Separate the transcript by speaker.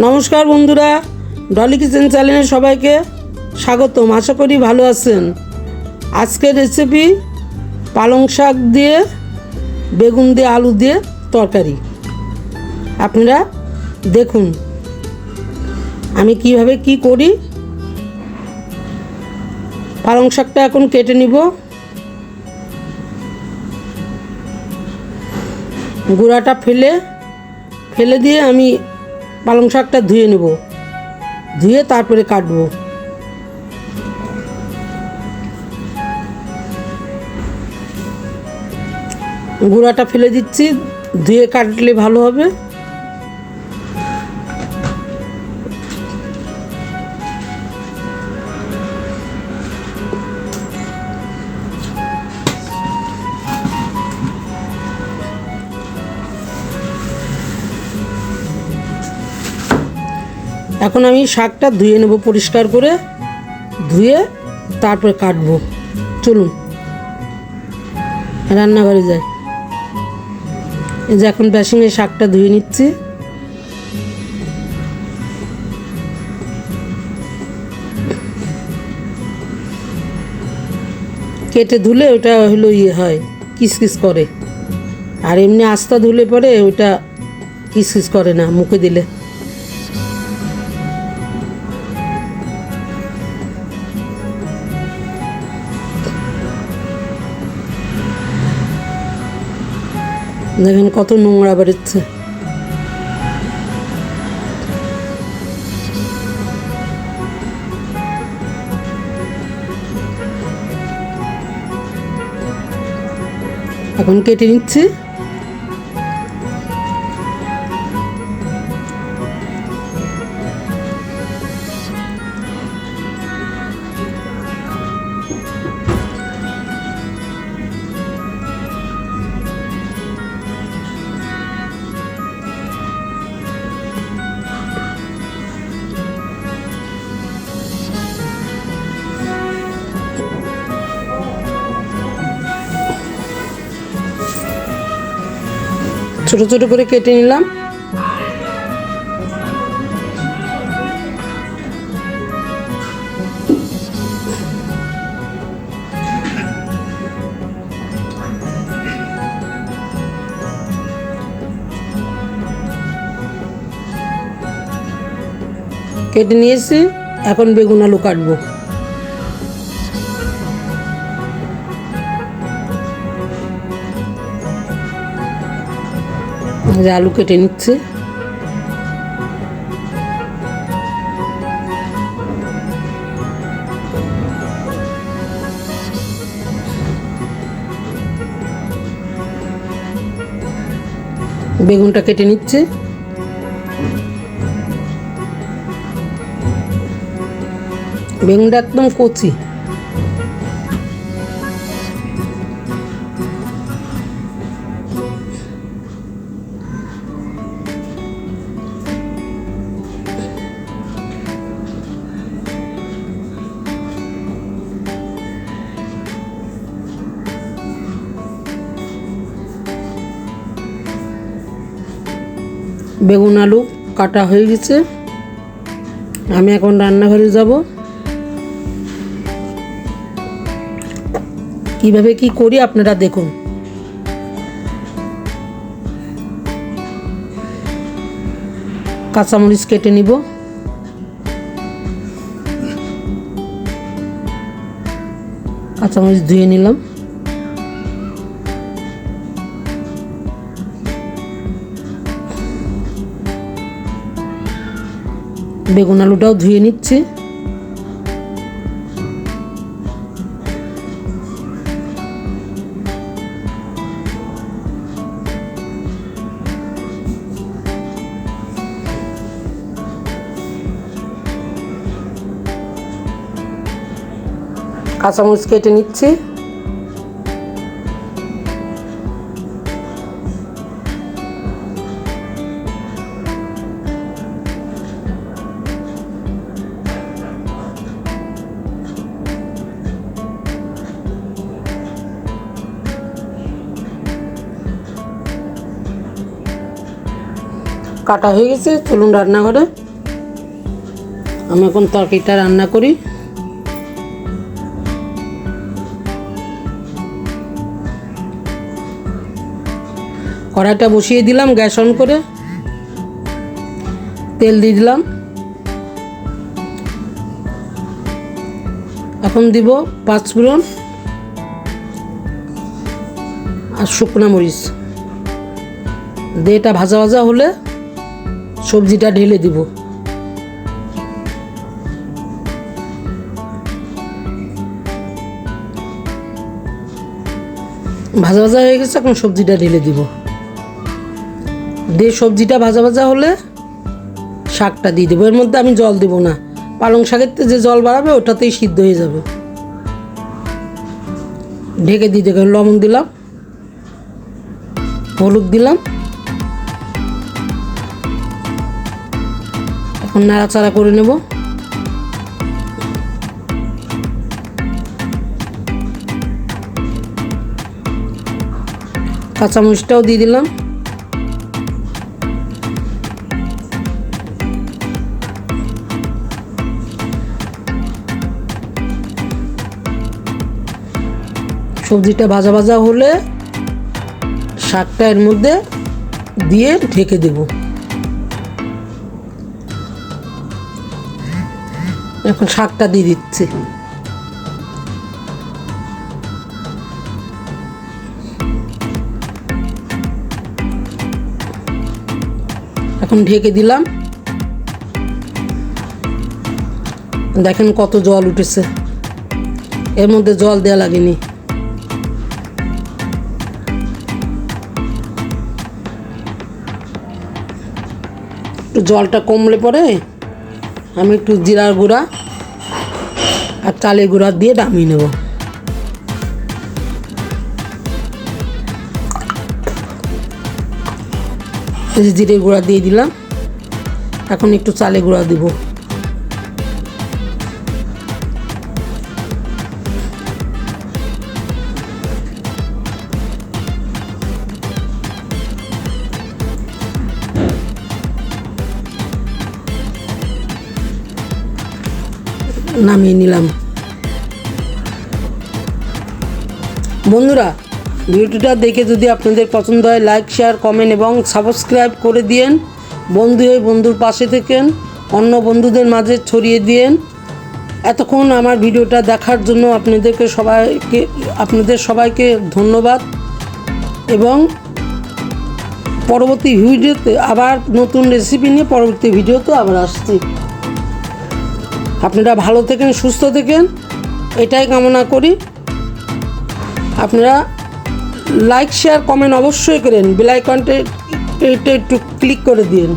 Speaker 1: নমস্কার বন্ধুরা, ডলি কিচেন চ্যানেলে সবাইকে স্বাগতম। আশা করি ভালো আছেন। আজকের রেসিপি পালং শাক দিয়ে, বেগুন দিয়ে, আলু দিয়ে তরকারি। আপনারা দেখুন, আমি কীভাবে কি করি। পালং শাকটা এখন কেটে নিব। গুঁড়াটা ফেলে ফেলে দিয়ে আমি পালং শাকটা ধুয়ে নেব। ধুয়ে তারপরে কাটবো। গুঁড়াটা ফেলে দিচ্ছি ধুয়ে কাটলে ভালো হবে। এখন আমি শাকটা ধুয়ে নেব পরিষ্কার করে, ধুয়ে তারপরে কাটবো। চলুন, রান্নাঘরে যাই। এই যে এখন বেসিংয়ে শাকটা ধুয়ে নিচ্ছি। কেটে ধুলে ওটা হলো ইয়ে হয়, কিসকিস করে। আর এমনি আস্তা ধুলে পরে ওটা কিসকিস করে না, মুখে দিলে। দেখেন কত নোংরা বেরোচ্ছে। এখন কেটে নিচ্ছি। ছোট ছোট করে কেটে নিলাম। কেটে নিয়েছি এখন বেগুন আলু কাটবো। যে আলু কেটে নিচ্ছে। বেগুনটা কেটে নিচ্ছে। বেগুনটা একদম কচি। বেগুন আলু কাটা হয়ে গেছে। আমি এখন রান্নাঘরে যাব। কীভাবে কি করি আপনারা দেখুন। কাঁচামরিচ কেটে নিব। কাঁচামরিচ ধুয়ে নিলাম। বেগুন আলুটাও ধুয়ে নিচ্ছি। কাঁচামরিচ কেটে নিচ্ছি। কাটা হয়ে গেছে, চলুন রান্নাঘরে। আমি এখন তরকারিটা রান্না করি। কড়াইটা বসিয়ে দিলাম গ্যাস অন করে। তেল দিয়ে দিলাম। এখন দিব পাঁচফোড়ন আর শুকনো মরিচ। দিয়ে এটা ভাজা ভাজা হলে সবজিটা ঢেলে দিব। ভাজা ভাজা হয়ে গেছে, এখন সবজিটা ঢেলে দিব। দিয়ে সবজিটা ভাজা ভাজা হলে শাকটা দিয়ে দেবো। এর মধ্যে আমি জল দেবো না। পালং শাকের যে জল বাড়াবে, ওটাতেই সিদ্ধ হয়ে যাবে। ঢেকে দিয়ে দেবেন লবণ দিলাম, হলুদ দিলাম। এখন নাড়াচাড়া করে নেব। কাঁচামরিচটাও দিয়ে দিলাম। সবজিটা ভাজা ভাজা হলে শাকটা এর মধ্যে দিয়ে ঢেকে দেব। এখন শাকটা দিয়ে দিচ্ছি। এখন ঢেকে দিলাম। দেখেন কত জল উঠেছে। এর মধ্যে জল দেওয়া লাগেনি। জলটা কমলে পরে আমি একটু জিরার গুঁড়া আর চালের গুঁড়া দিয়ে নামিয়ে নেব। জিরে গুঁড়া দিয়ে দিলাম। এখন একটু চালে গুঁড়া দিব। নামিয়ে নিলাম। বন্ধুরা, ভিডিওটা দেখে যদি আপনাদের পছন্দ হয় লাইক শেয়ার কমেন্ট এবং সাবস্ক্রাইব করে দিয়েন। বন্ধু হয়ে বন্ধুর পাশে থেকেন, অন্য বন্ধুদের মাঝে ছড়িয়ে দিয়েন। এতক্ষণ আমার ভিডিওটা দেখার জন্য আপনাদেরকে সবাইকে, আপনাদের সবাইকে ধন্যবাদ। এবং পরবর্তী ভিডিওতে আবার নতুন রেসিপি নিয়ে পরবর্তী ভিডিওতে আবার আসছি। আপনারা ভালো থেকেন, সুস্থ থেকেন, এটাই কামনা করি। আপনারা লাইক শেয়ার কমেন্ট অবশ্যই করেন বেলাইকনটা একটু ক্লিক করে দিন।